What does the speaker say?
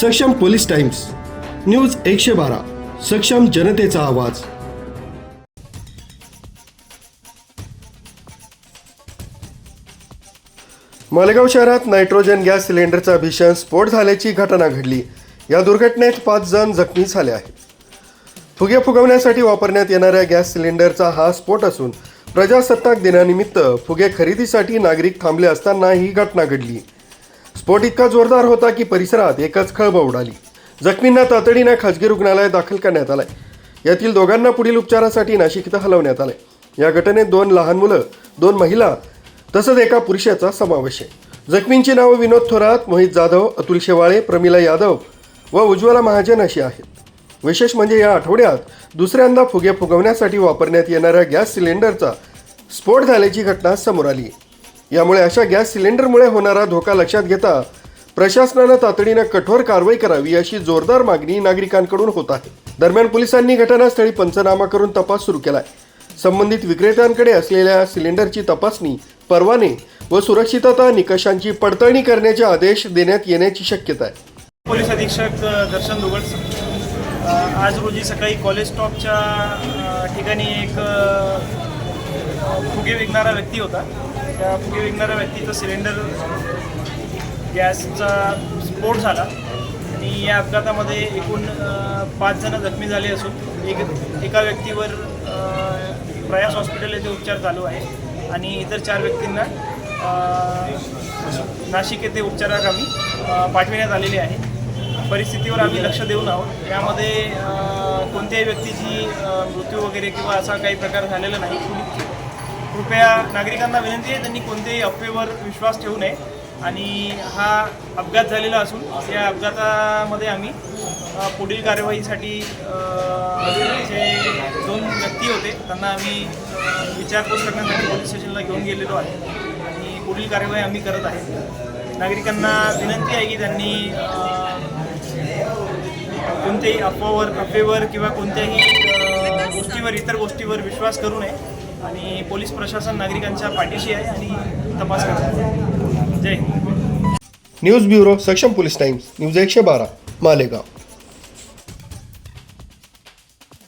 सक्षम police times news एकशे बारा सक्षम जनतेचा आवाज. मालेगाव शहरात नायट्रोजन गॅस सिलेंडरचा भीषण स्फोट झाल्याची घटना घडली. या दुर्घटनेत पाच जण जखमी झाले आहेत. फुगे फुगवण्यासाठी वापरण्यात येणाऱ्या गॅस सिलेंडरचा हा स्फोट असून प्रजासत्ताक दिनानिमित्त फुगे खरेदीसाठी नागरिक थांबले असताना ही घटना घडली. स्फोट इतका जोरदार होता की परिसरात एकच खळबळ उडाली. जखमींना तातडीनं खासगी रुग्णालयात दाखल करण्यात आलंय. यातील दोघांना पुढील उपचारासाठी नाशिक इथं हलवण्यात आलंय. या घटनेत दोन लहान मुलं दोन महिला तसंच एका पुरुषाचा समावेश आहे. जखमींची नावं विनोद थोरात मोहित जाधव अतुल शेवाळे प्रमिला यादव व उज्ज्वला महाजन अशी आहेत. विशेष म्हणजे या आठवड्यात दुसऱ्यांदा फुगे फुगवण्यासाठी वापरण्यात येणाऱ्या गॅस सिलेंडरचा स्फोट झाल्याची घटना समोर आली आहे. यामुळे अशा गॅस सिलेंडरमुळे होणारा धोका लक्षात घेता प्रशासनानं तातडीनं कठोर कारवाई करावी अशी जोरदार मागणी नागरिकांकडून होत आहे. दरम्यान पोलिसांनी घटनास्थळी पंचनामा करून तपास सुरू केलाय. संबंधित विक्रेत्यांकडे असलेल्या सिलेंडरची तपासणी परवाने व सुरक्षितता निकषांची पडताळणी करण्याचे आदेश देण्यात येण्याची शक्यता आहे. पोलीस अधीक्षक दर्शन दुगड आज रोजी सकाळी कॉलेज स्टॉपच्या ठिकाणी एक फुगे विकणारा व्यक्ती होता. त्या फुगे विकणाऱ्या व्यक्तीचं सिलेंडर गॅसचा स्फोट झाला. आणि या अपघातामध्ये एकूण पाच जण जखमी झाले असून एक एका व्यक्तीवर प्रयास हॉस्पिटल येथे उपचार चालू आहे. आणि इतर चार व्यक्तींना नाशिक येथे उपचाराकामी पाठविण्यात आलेले आहे. परिस्थितीवर आम्ही लक्ष देऊन आहोत. यामध्ये कोणत्याही व्यक्तीची मृत्यू वगैरे किंवा असा काही प्रकार झालेला नाही. कृपया नागरिकांना विनंती आहे त्यांनी कोणत्याही अफवेवर विश्वास ठेवू नये. आणि हा अपघात झालेला असून या अपघातामध्ये आम्ही पुढील कार्यवाहीसाठी जे दोन व्यक्ती होते त्यांना आम्ही विचारपूस करण्यासाठी पोलीस स्टेशनला घेऊन गेलेलो आहे. आणि पुढील कार्यवाही आम्ही करत आहे. नागरिकांना विनंती आहे की त्यांनी कोणत्याही अफवावर अफवेवर किंवा कोणत्याही गोष्टीवर इतर गोष्टीवर विश्वास करू नये. आणि पोलीस प्रशासन नागरिकांच्या पाठीशी आहे आणि तपास करत जय न्यूज ब्युरो सक्षम पोलीस टाइम्स न्यूज एकशे बारा मालेगाव.